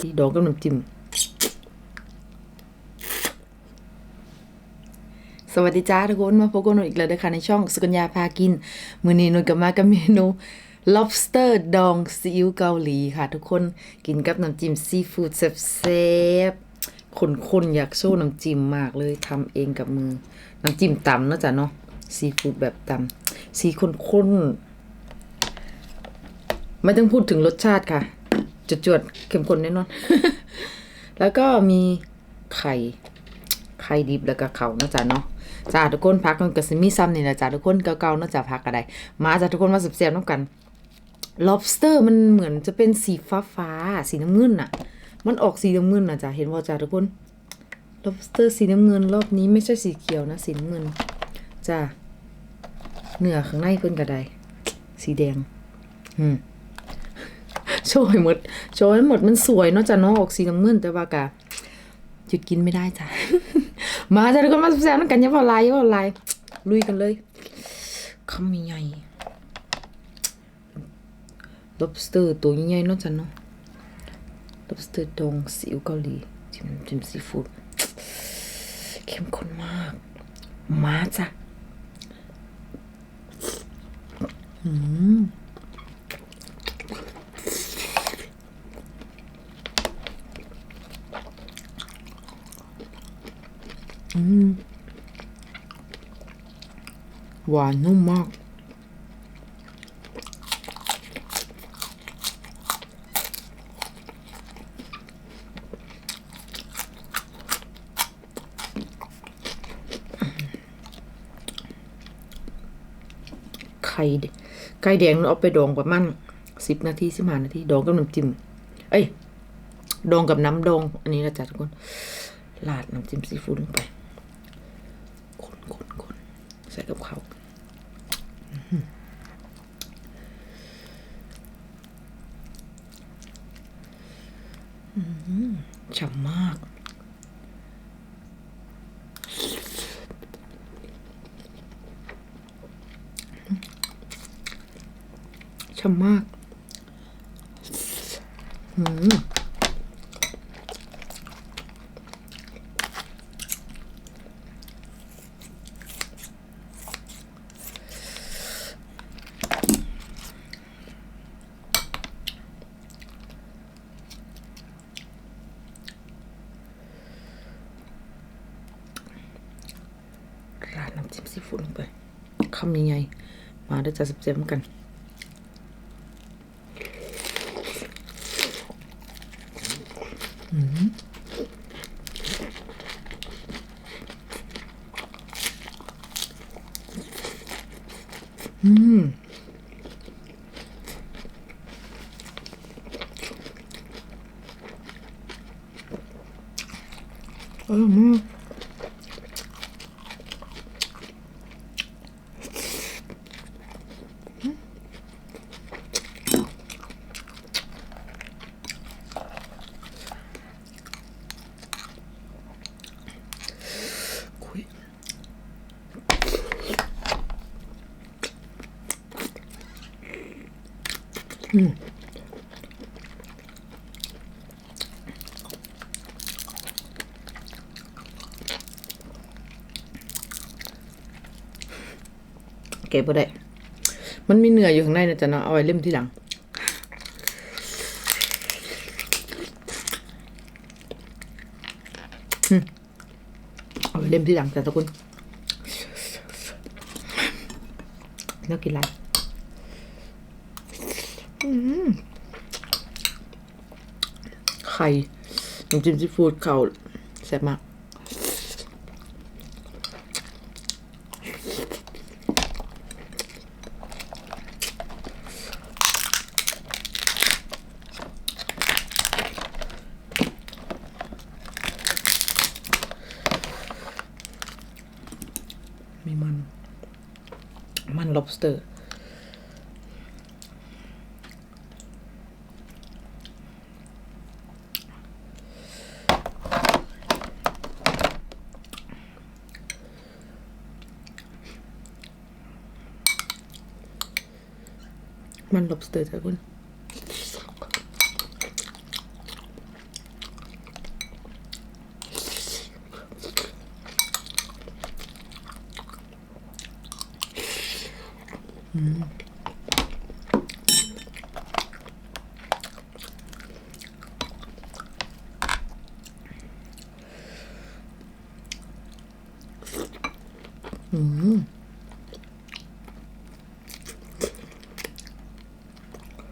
ที่ดองกับน้ำจิ้ม สวัสดีจ้าทุกคน มาพบกันอีกแล้วนะคะในช่องสกัญญาพากิน มื้อนี้หนูก็มากับเมนู lobster ดองซีอิ๊วเกาหลีค่ะ ทุกคนกินกับน้ำจิ้มซีฟู้ดแซ่บๆคนๆอยากโชว์น้ำจิ้มมากเลยทำเองกับมือ น้ำจิ้มตำเนาะจ้ะเนาะซีฟู้ดแบบตำสีข้นๆไม่ต้องพูดถึงรสชาติค่ะ จวดๆเข้มข้นแน่นอน แล้วก็มีไข่ ไข่ดิบแล้วก็เขาเนาะจ้ะเนาะจ้าทุกคนพักมันก็สิมีซ้ำนี่แหละจ้าทุกคนเก่าๆเนาะจ้ะพักก็ไดมาจ้าทุกคนมาสืบๆน้ำกัน lobster มันเหมือนจะเป็นสีฟ้าฟ้าๆสีน้ำเงินน่ะ มันออกสีน้ำเงินน่ะจ้ะเห็นว่าจ้าทุกคน lobster สีน้ำเงินรอบนี้ไม่ใช่สีเขียวนะสีน้ำเงินจ้าเนื้อข้างในเพิ่นก็ไดสีแดง อืม โชว์ให้หมด โชว์ให้หมดมันสวยเนาะจ้ะเนาะออกสีน้ำเงินแต่ว่ากะหยุดกินไม่ได้จ้ะ มาจ้ะทุกคนมาแซมกันยังพอไลายอยังพอลายลุยกันเลยคำใหญ่ lobster ตัวใหญ่ๆเนาะจ้ะเนาะ lobster ดองซีอิ๊วเกาหลีจิ้มจิ้มซีฟู้ดเข้มข้นมาก มาจ้ะ อืม หวานนุ่มมาก ไข่ไข่แดงเอาไปดองประมาณสิบนาทีสิบห้านาที ดองกับน้ำจิ้ม เอ้ย ดองกับน้ำดอง อันนี้นะจ๊ะทุกคนราดน้ำจิ้มซีฟู้ดลงไป คนคนคนใส่กับเขาวอื้อหืออื้อหือ ฉ่ำมาก ฉ่ำมากหืมราดน้ำจิ้มซีฟู้ดลงไปคำยังไง มาเดี๋ยวจะเจ็บๆกันอร่อยมาก เก็บบ่ได้ มันมีเนื้ออยู่ข้างในนะจ๊ะเนาะ เอาไว้เล่มที่หลัง เอาไว้เล่มที่หลังจ้ะทุกคนน่ากินไรอืมไข่น้ำจิ้มซีฟู้ดเขาแซ่บมากมีมัน มัน lobster Men lobster is heaven. Mm.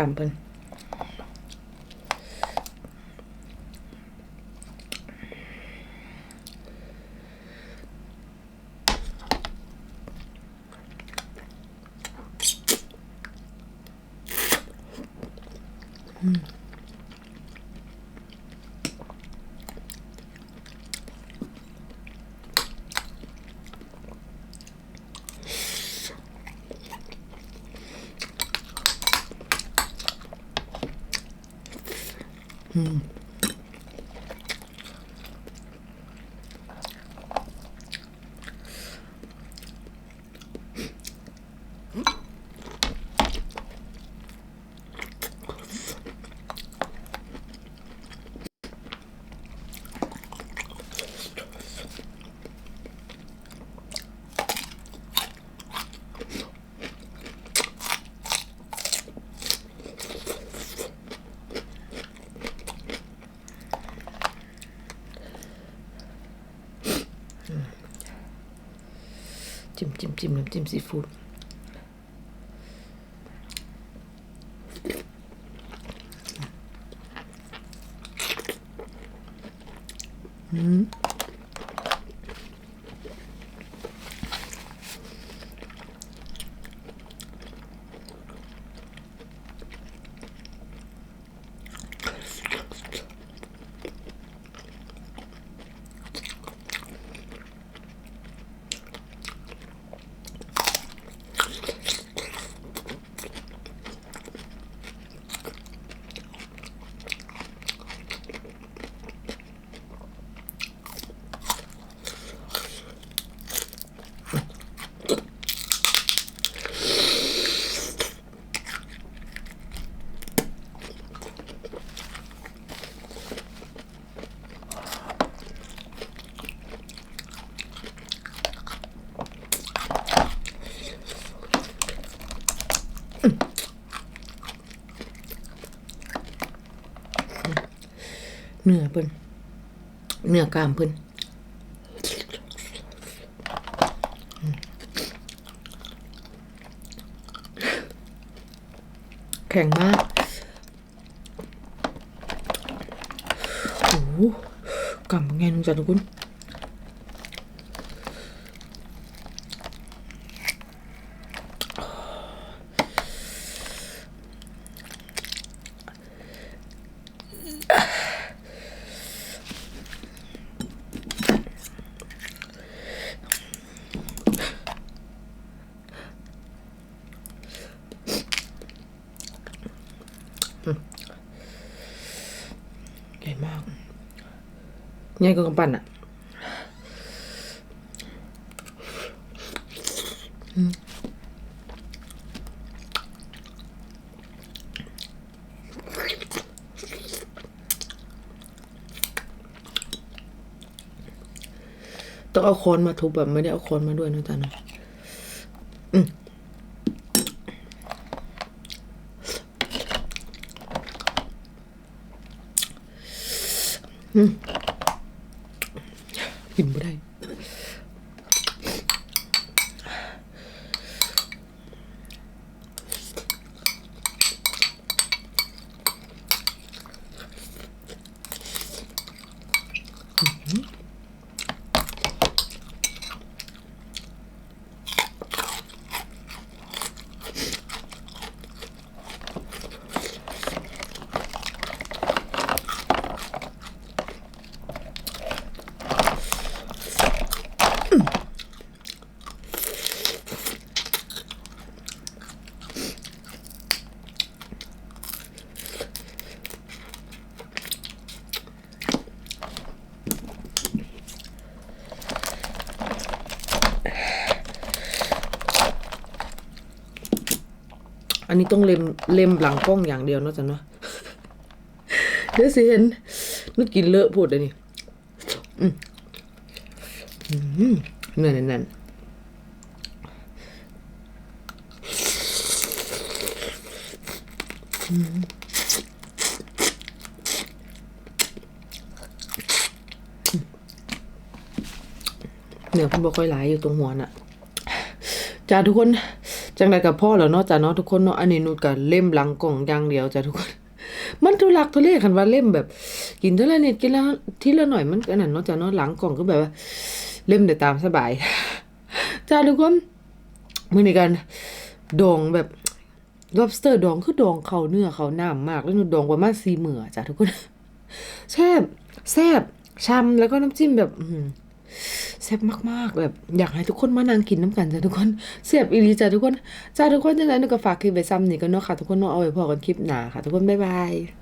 ณกล้ามเพิ่น Mm. จิ้มจิ้มจิ้มน้ำจิ้มซีฟู้ดอืม เนื้อเพิ่นเนื้อกล้ามเพิ่นแข็งมากโอ้โหกำไงนึงจัดทุกคน ใหญ่มากใหญ่กว่ากำปั้นอะอืมต้องเอาค้อนมาทุบแบบไม่ได้เอาค้อนมาด้วยนะจ๊ะนะอืม กินไม่ได้ อ อั นี้ต้องเล็มเล็มหลังกล้องอย่างเดียวเนาะจ้ะเนาะเดี๋ยวสิเห็นนึกกินเลอะพูดเลยนี่อืมอืมเนื้อแน่นๆอืมเนื้อพิ่นบ่ค่อยหลายอยู่ตรงหัวน่ะจ้าทุกคน จังไดกับพ่อแล้วเนาะจ้าเนาะทุกคนเนาะอันนี้นุดกับเล่มหลังกล่องอย่างเดียวจ้าทุกคน มันทุลักทุเลคันว่าเล่มแบบ กินเท่าละนิดกินละทีละหน่อยมันก็นั่นเนาะจ้าเนาะหลังกล่องก็แบบว่า เล่มได้ตามสบายจ้าทุกคนมื้อนี้กันดองแบบ lobster ดองคือดองเขาเนื้อเขาน้ำมาก แล้วนุดดองประมาณ4มื้อจ้าทุกคนแซ่บแซ่บช่ำแล้วก็น้ำจิ้มแบบ อื แซ่บมากๆแบบอยากให้ทุกคนมานั่งกินน้ำกันจ้ะทุกคนเสียบอีหลีจ้ะทุกคนจ้าทุกคนจังไรหนูก็ฝากคลิปไว้ซ้ำนี่ก็เนาะค่ะทุกคนเนาะเอาไว้พอกันคลิปหน้าค่ะ ทุกคนบ๊ายบาย